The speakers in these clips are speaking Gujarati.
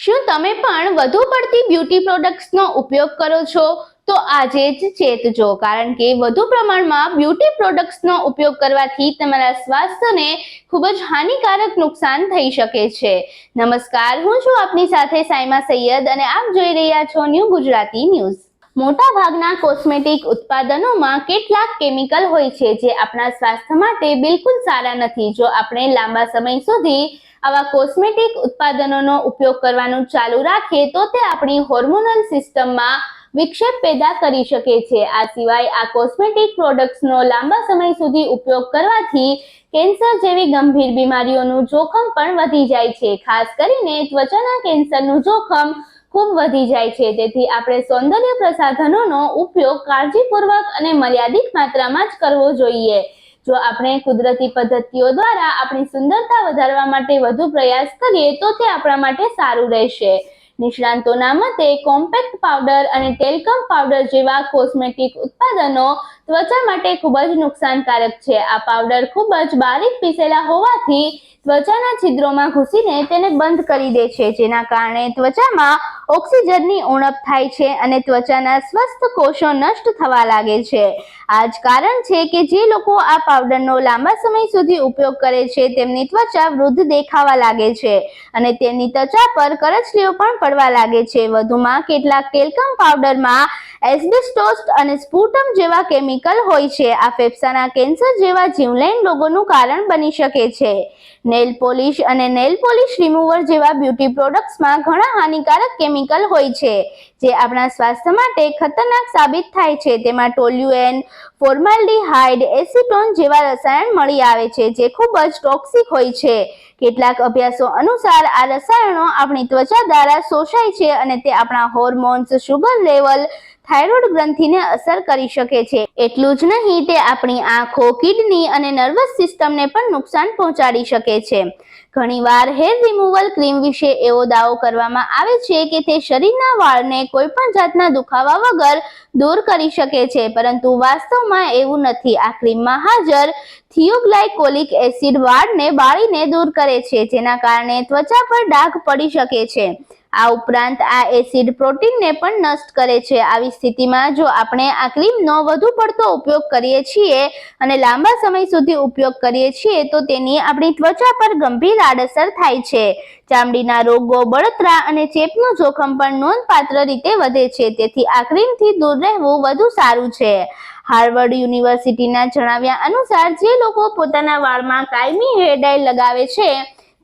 શું તમે પણ વધુ પડતી બ્યુટી પ્રોડક્ટ્સનો ઉપયોગ કરો છો? તો આજે જ ચેતજો, કારણ કે વધુ પ્રમાણમાં બ્યુટી પ્રોડક્ટ્સનો ઉપયોગ કરવાથી તમારા સ્વાસ્થ્યને ખૂબ જ હાનિકારક નુકસાન થઈ શકે છે. નમસ્કાર, હું છું આપની સાથે સાયમા સૈયદ અને આપ જોઈ રહ્યા છો ન્યૂ ગુજરાતી ન્યૂઝ મોટા ભાગના કોસ્મેટિક ઉત્પાદનોમાં કેટલાક કેમિકલ હોય છે જે આપણા સ્વાસ્થ્ય માટે બિલકુલ સારા નથી. જો આપણે લાંબા સમય સુધી આવા કોસ્મેટિક ઉત્પાદનોનો ઉપયોગ કરવાનું ચાલુ રાખીએ તો તે આપણી હોર્મોનલ સિસ્ટમમાં વિક્ષેપ પેદા કરી શકે છે. આ સિવાય આ કોસ્મેટિક પ્રોડક્ટ્સનો લાંબા સમય સુધી ઉપયોગ કરવાથી કેન્સર જેવી ગંભીર બીમારીઓનું જોખમ પણ વધી જાય છે. ખાસ કરીને ત્વચાના કેન્સરનું જોખમ ખૂબ વધી જાય છે. તેથી આપણે સૌંદર્ય પ્રસાધનોનો ઉપયોગ કાળજીપૂર્વક અને મર્યાદિત માત્રામાં જ કરવો જોઈએ. જો આપણે કુદરતી પદ્ધતિઓ દ્વારા આપણી સુંદરતા વધારવા માટે વધુ પ્રયાસ કરીએ, તો તે આપણા માટે સારું રહેશે. નિષ્ણાંતોના મતે, કોમ્પેક્ટ પાવડર અને ટેલકમ પાવડર જેવા કોસ્મેટિક ઉત્પાદનો ત્વચા માટે ખૂબ જ નુકસાનકારક છે. આ પાવડર ખૂબ જ બારીક પીસેલા હોવાથી ત્વચાના છિદ્રોમાં ઘૂસીને તેને બંધ કરી દે છે, જેના કારણે ત્વચામાં ઓક્સિજનની ઉણપ થાય છે અને ત્વચાના સ્વસ્થ કોષો નષ્ટ થવા લાગે છે. આ જ કારણ છે કે જે લોકો આ પાવડરનો લાંબા સમય સુધી ઉપયોગ કરે છે, તેમની ત્વચા વૃદ્ધ દેખાવા લાગે છે અને તેમની ત્વચા પર કરચલીઓ પણ પડવા લાગે છે. વધુમાં, કેટલાક ટેલ્કમ પાવડરમાં એસ્બેસ્ટોસ્ટ અને સ્પુટમ જેવા કેમિકલ હોય છે, આ ફેફસાના કેન્સર જેવા જીવલેણ રોગોનું કારણ બની શકે છે. નેલ પોલિશ અને નેલ પોલિશ રિમૂવર જેવા બ્યુટી પ્રોડક્ટ્સમાં ઘણા હાનિકારક કેમિકલ હોય છે, જે આપણા સ્વાસ્થ્ય માટે ખતરનાક સાબિત થાય છે. તેમાં ટોલ્યુએન, ફોર્માલ્ડીહાઇડ, એસિટોન જેવા રસાયણ મળી આવે છે, જે ખૂબ જ ટોક્સિક હોય છે. કેટલાક અભ્યાસો અનુસાર આ રસાયણો આપણી ત્વચા દ્વારા શોષાય છે અને તે આપણા હોર્મોન્સ, શુગર લેવલ થાઇરોઇડ ગ્રંથિને અસર કરી શકે છે. એટલું જ નહીં, તે આપણી આંખો, કિડની અને નર્વસ સિસ્ટમને પણ નુકસાન પહોંચાડી શકે છે. ઘણીવાર હેર રિમૂવલ ક્રીમ વિશે એવો દાવો કરવામાં આવે છે કે તે શરીરના વાળને કોઈ પણ જાતના દુખાવા વગર દૂર કરી શકે છે, પરંતુ વાસ્તવમાં એવું નથી. આ ક્રીમમાં હાજર થિયોગ્લાયકોલિક એસિડ વાળને બાળીને દૂર કરે છે, જેના કારણે ત્વચા પર ડાઘ પડી શકે છે. આ ઉપરાંત આ એસિડ પ્રોટીનને પણ નષ્ટ કરે છે. આવી સ્થિતિમાં જો આપણે આ ક્રીમનો વધુ પડતો ઉપયોગ કરીએ છીએ અને લાંબા સમય સુધી ઉપયોગ કરીએ છીએ, તો તેની આપણી ત્વચા પર ગંભીર આડઅસર થાય છે. ચામડીના રોગો, બળતરા અને ચેપનું જોખમ પણ નોંધપાત્ર રીતે વધે છે. તેથી આ ક્રીમથી દૂર રહેવું વધુ સારું છે. હાર્વર્ડ યુનિવર્સિટીના જણાવ્યા અનુસાર જે લોકો પોતાના વાળમાં કાયમી હેર ડાય લગાવે છે,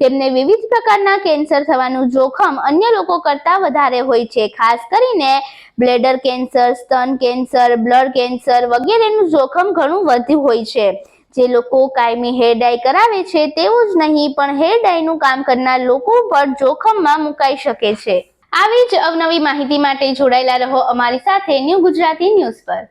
તેમને વિવિધ પ્રકારના કેન્સર થવાનું જોખમ અન્ય લોકો કરતાં વધારે હોય છે. ખાસ કરીને બ્લેડર કેન્સર, સ્તન કેન્સર, બ્લડ કેન્સર વગેરેનું જોખમ ઘણું વધુ હોય છે. જે લોકો કાયમી હેર ડાય કરાવે છે તેવું જ નહીં, પણ હેર ડાયનું કામ કરનાર લોકો પણ જોખમમાં મુકાઈ શકે છે. આવી જ અવનવી માહિતી માટે જોડાયેલા રહો અમારી સાથે ન્યૂ ગુજરાતી ન્યૂઝ પર.